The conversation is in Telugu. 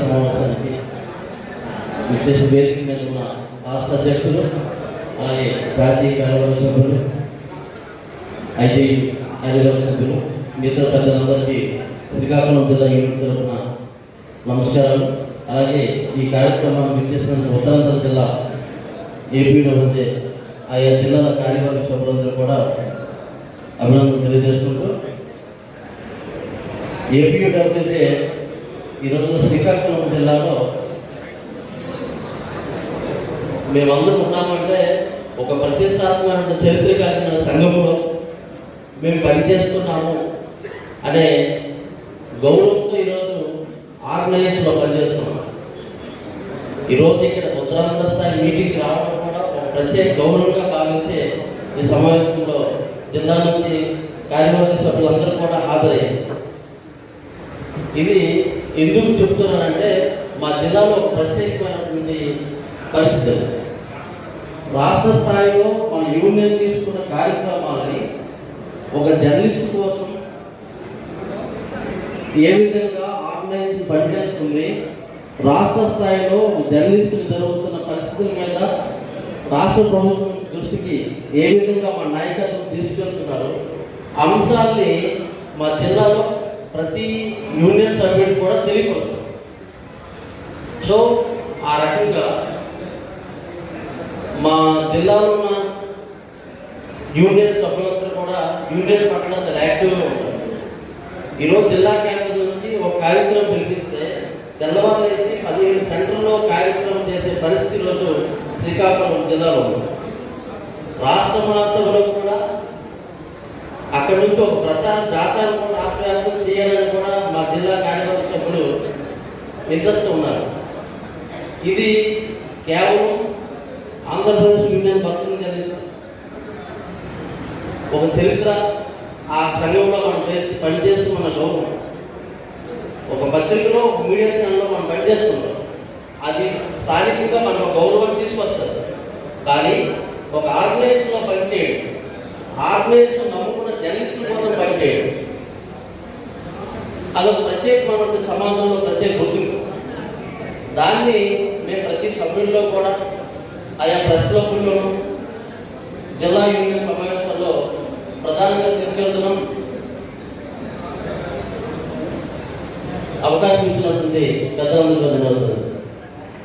సమావేశానికి విశేష వేదిక మీద ఉన్న రాష్ట్ర అధ్యక్షులు అలాగే జాతీయ కార్యవర్గ సభ్యులు ఐటీ కార్యవర్గ సభ్యులు మిగతా పెద్దలందరికీ శ్రీకాకుళం జిల్లా యూనిట్ తరఫున నమస్కారాలు. అలాగే ఈ కార్యక్రమాన్ని విచ్చేసిన ఉత్తరాంధ్ర జిల్లా ఏపీలో ఉండే ఆయా జిల్లాల కార్యవర్గ సభ్యులందరూ కూడా అభినందనలు తెలియజేసుకుంటూ ఏపీడబ్ల్యూజే ఈరోజు శ్రీకాకుళం జిల్లాలో మేమందరం ఉన్నామంటే ఒక ప్రతిష్టాత్మకమైన చరిత్రకారమైన సంఘంలో మేము పనిచేస్తున్నాము అనే గౌరవంతో ఈరోజు ఆర్గనైజ్లో పనిచేస్తున్నాం. ఈరోజు ఇక్కడ ఉత్తరాంధ్ర స్థాయి మీటింగ్కి రావడం కూడా ఒక ప్రత్యేక గౌరవంగా భావించే ఈ సమావేశంలో జిల్లా నుంచి కార్యవర్గ సభ్యులందరూ కూడా హాజరయ్యారు. ఇది ఎందుకు చెప్తున్నానంటే మా జిల్లాలో ఒక ప్రత్యేకమైనటువంటి పరిస్థితులు. రాష్ట్ర స్థాయిలో మన యూనియన్ తీసుకున్న కార్యక్రమాలని ఒక జర్నలిస్ట్ కోసం ఏ విధంగా ఆర్గనైజేషన్ పనిచేస్తుంది రాష్ట్ర స్థాయిలో జర్నలిస్టులు జరుగుతున్న పరిస్థితుల మీద రాష్ట్ర ప్రభుత్వం దృష్టికి ఏ విధంగా మా నాయకత్వం తీసుకెళ్తున్నారు అంశాల్ని మా జిల్లాలో ప్రతి యూనియన్ సభ్యుడికి కూడా తెలియపరుస్తుంది సో ఆ రకంగా మా జిల్లాలో ఉన్న యూనియన్ సభ్యులందరూ కూడా యూనియన్ పట్ల చాలా యాక్టివ్గా ఉంటారు. ఈరోజు జిల్లా కేంద్రం నుంచి ఒక కార్యక్రమం పిలిపిస్తే తెల్లవారులేసి పదిహేను సెంటర్లో కార్యక్రమం చేసే పరిస్థితి ఈరోజు శ్రీకాకుళం జిల్లాలో ఉంది. రాష్ట్ర మహాసభలో కూడా అక్కడి నుంచి ఒక ప్రచార జాతర రాష్ట్రాలకు చేయాలని కూడా మా జిల్లా కార్యవర్గ సభ్యులు ఇంట్రెస్ట్ ఉన్నారు. ఇది కేవలం ఆంధ్రప్రదేశ్ యూనియన్ భక్తులు తెలుసు ఒక చరిత్ర ఆ సంఘంలో మనం చేసి పనిచేస్తున్న గౌరవం. ఒక పత్రికలో ఒక మీడియా ఛానల్లో మనం పనిచేస్తున్నాం. అది స్థానికంగా మనం గౌరవం తీసుకొస్తారు తీసుకొస్తుంది. కానీ ఒక ఆర్గనైజేషన్లో పనిచేయడం ఆర్గనైజేషన్ నమ్ము జర్నలిస్టుల కోసం పనిచేయడం అదొక ప్రత్యేకమైనటువంటి సమాజంలో ప్రత్యేక గుర్తింపు. దాన్ని మేము ప్రతి సభ్యుల్లో కూడా ఆయా ప్రెస్ క్లబ్ల్లోనూ జిల్లా యూనియన్ సమావేశాల్లో ప్రధానంగా తీసుకెళ్తున్నాం. అవకాశం ఇచ్చినటువంటి పెద్దలందరూ ధన్యవాదాలు.